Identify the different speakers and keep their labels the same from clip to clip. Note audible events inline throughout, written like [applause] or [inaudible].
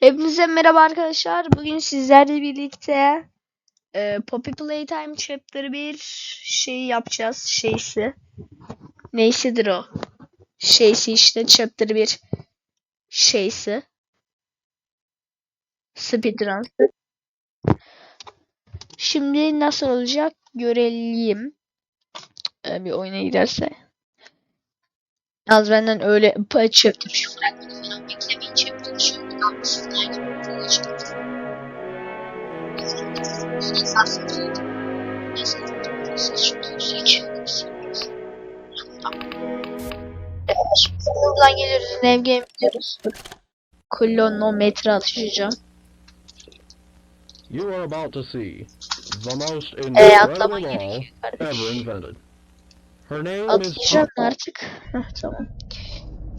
Speaker 1: Hepinize merhaba arkadaşlar. Bugün sizlerle birlikte e, Poppy Playtime Chapter 1 şeyi yapacağız. Şeysi. Neysidir o? Şeysi işte Chapter 1 şeysi. Speedrun'sı. Şimdi nasıl olacak görelim. E, bir oyuna giderse. Yalnız benden öyle chapter şu fragmanı beklemeyin. Buradan geliyoruz. Nev game diyoruz. Klonometre atışacağım.
Speaker 2: You are about to see the most
Speaker 1: Ee,
Speaker 2: incredible
Speaker 1: atlaman
Speaker 2: law ever invented. Her name is
Speaker 1: Atlayacağım artık. Heh, [laughs] tamam.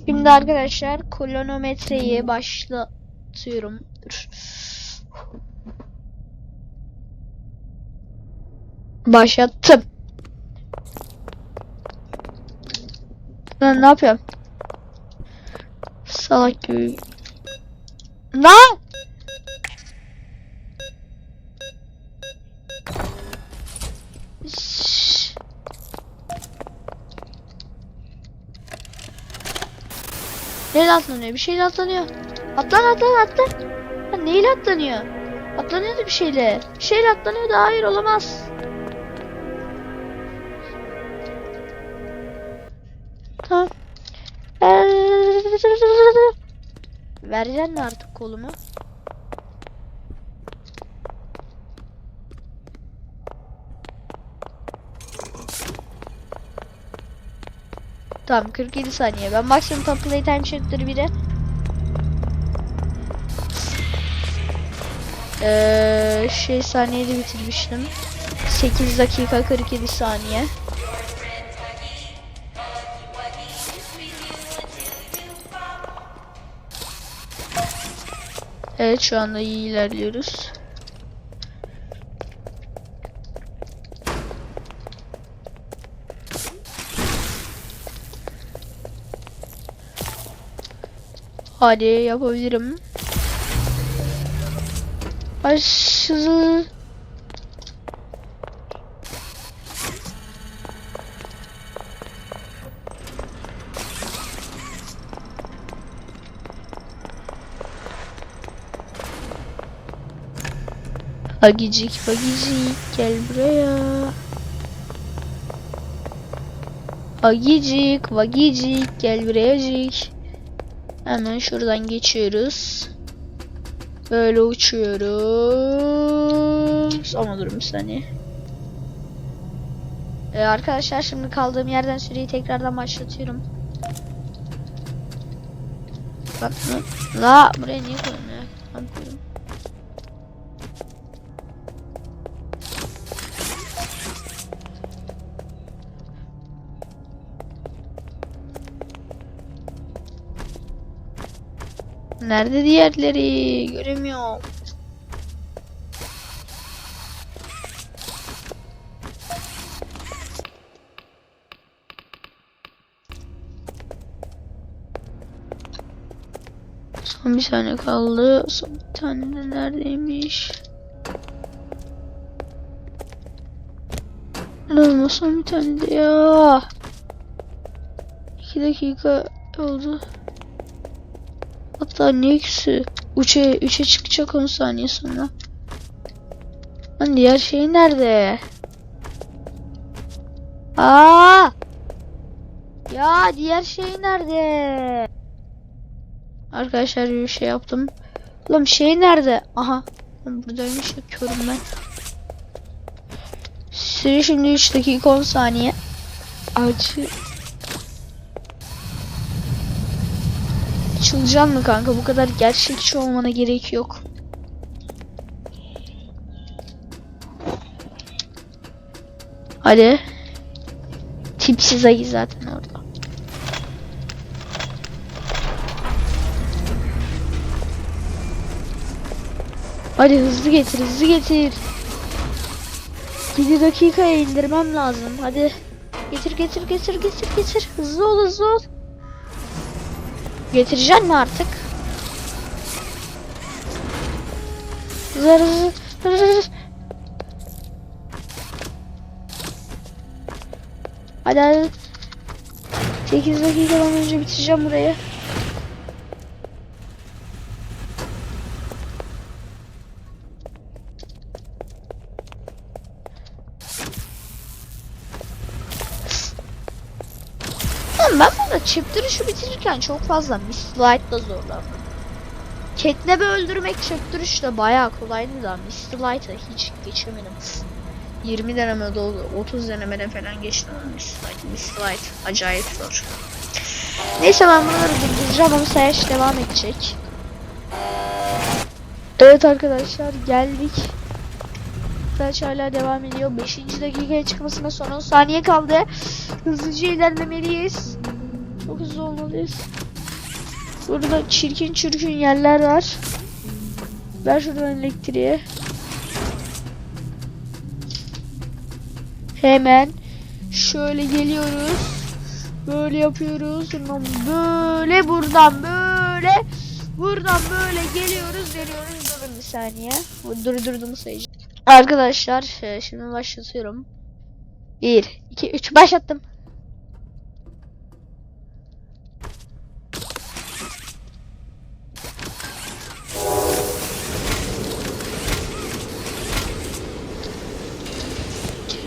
Speaker 1: Şimdi arkadaşlar klonometreyi başlatıyorum. Dur. Başlattım. Lan ne yapıyorum? Salak gibi. Lan! Şşş. Neyle atlanıyor? Bir şeyle atlanıyor. Atlan atlan atlan. Ha, neyle atlanıyor? Atlanıyordu bir şeyle. Bir şeyle atlanıyordu. Hayır olamaz. Tamam. Vereceksin mi artık kolumu? Tamam 47 saniye. Ben maksimum top playtime chapter 1'e Ee, şey saniyede bitirmiştim. 8 dakika 47 saniye. Evet şu anda iyi ilerliyoruz. Hadi yapabilirim. Aşırı Bagicik bagicik gel buraya. Bagicik bagicik gel burayacık. Hemen şuradan geçiyoruz. Böyle uçuyoruz. Ama durun bir saniye. Ee, arkadaşlar şimdi kaldığım yerden süreyi tekrardan başlatıyorum. Bak la buraya niye ya? Tamam, Nerede diğerleri? Göremiyorum. Son bir tane kaldı. Son bir tane de neredeymiş? Lan son bir tane de ya. 2 dakika oldu. Hatta ne ikisi? 3'e 3'e çıkacak 10 saniye sonra. Lan diğer şey nerede? Aa! Ya diğer şey nerede? Arkadaşlar bir şey yaptım. Lan şey nerede? Aha. Buradaymış yapıyorum ben. Süre şimdi 3 dakika 10 saniye. Acı. Açılacaksın mı kanka? Bu kadar gerçekçi olmana gerek yok. Hadi. Tipsiz ayı zaten orada. Hadi hızlı getir, hızlı getir. 7 dakikaya indirmem lazım. Hadi. Getir, getir, getir, getir, getir. Hızlı ol, hızlı ol. Getirecek mi artık? Zır zır zır. Hadi hadi. 8 dakikadan önce bitireceğim burayı. Chapter işi bitirirken çok fazla Miss Light'la zorlandım. Catnap'i öldürmek chapter 3'te bayağı kolaydı da Miss Light'a hiç geçemedim. 20 denemede oldu. 30 denemede falan geçtim ama Miss Light. Miss Light acayip zor. Neyse ben bunları durduracağım ama sayaç devam edecek. Evet arkadaşlar geldik. Sayaç hala devam ediyor. 5. dakikaya çıkmasına son 10 saniye kaldı. Hızlıca ilerlemeliyiz. Çok hızlı olmalıyız. Burada çirkin çirkin yerler var. Ver şuradan elektriği. Hemen şöyle geliyoruz. Böyle yapıyoruz. Böyle buradan böyle buradan böyle geliyoruz veriyoruz. Durun bir saniye. Bu Durdurduğumu sayacağım. Arkadaşlar e, şimdi başlatıyorum. 1 2 3 başlattım.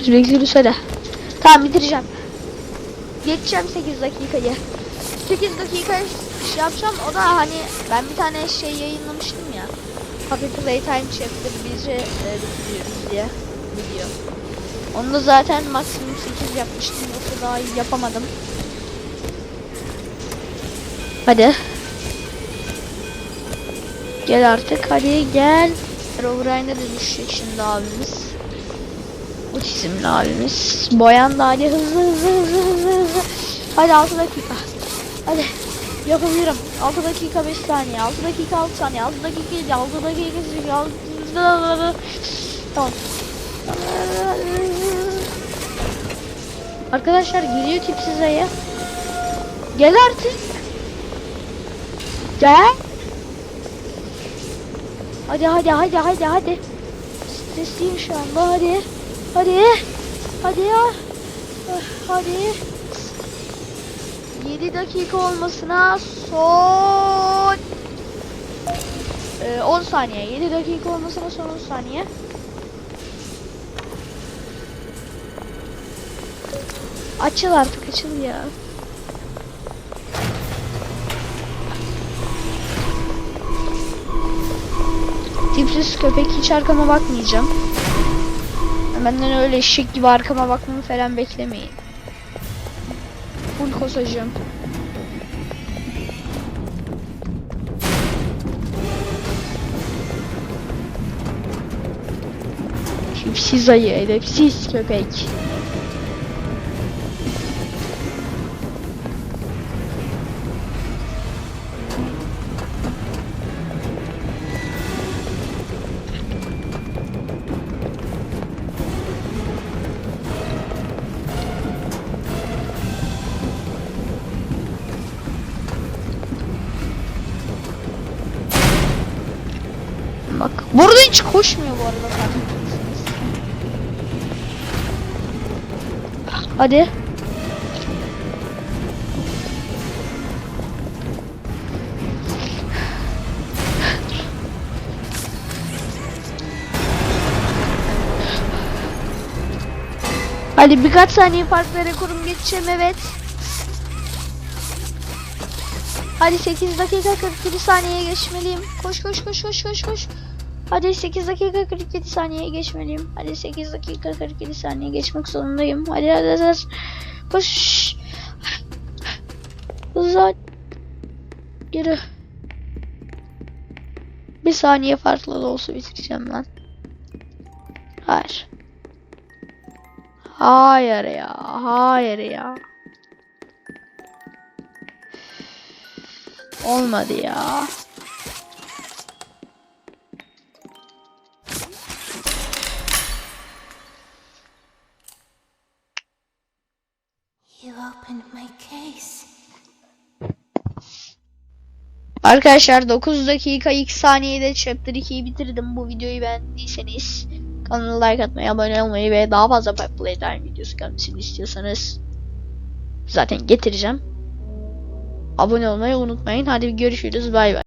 Speaker 1: Sürekli söyle. Tamam bitireceğim. Geçeceğim 8 dakikayı. 8 dakika şey yapacağım. O da hani ben bir tane şey yayınlamıştım ya. Happy Playtime Chapter 1'i e, diye video. Onu da zaten maksimum 8 yapmıştım. Yoksa daha iyi yapamadım. Hadi. Gel artık hadi gel. Herobrine'e de düşecek şimdi abimiz. Otizmli abimiz. Boyan da hadi hızlı hızlı hızlı hızlı hızlı. Hadi 6 dakika. Hadi. Yapabilirim. 6 dakika 5 saniye. 6 dakika 6 saniye. 6 dakika 7. 6 dakika 8. 6 Tamam. Arkadaşlar geliyor tipsiz ayı. Gel artık. Gel. Hadi hadi hadi hadi hadi. Stresliyim şu anda hadi. Hadi. Hadi ya. Ah, Hadi. 7 dakika olmasına son Ee, 10 saniye. 7 dakika olmasına son 10 saniye. Açıl artık açıl ya. Tipsiz köpek hiç arkama bakmayacağım. Benden öyle eşek gibi arkama bakmamı falan beklemeyin. Full kosacağım. Tipsiz ayı, edepsiz köpek. Hiç koşmuyor bu arada. Hadi. Hadi birkaç saniye farklı rekorum geçeceğim evet. Hadi 8 dakika 47 saniyeye geçmeliyim. Koş koş koş koş koş koş. Hadi 8 dakika 47 saniyeye geçmeliyim. Hadi 8 dakika 47 saniye geçmek zorundayım. Hadi hadi hadi. Koş. Hızlı. Yürü. Bir saniye farklı da olsa bitireceğim lan. Hayır. Hayır ya. Hayır ya. Olmadı ya. Arkadaşlar 9 dakika 2 saniyede Chapter 2'yi bitirdim. Bu videoyu beğendiyseniz kanala like atmayı, abone olmayı ve daha fazla Playtime videosu gelmesini istiyorsanız zaten getireceğim. Abone olmayı unutmayın. Hadi görüşürüz. Bay bay.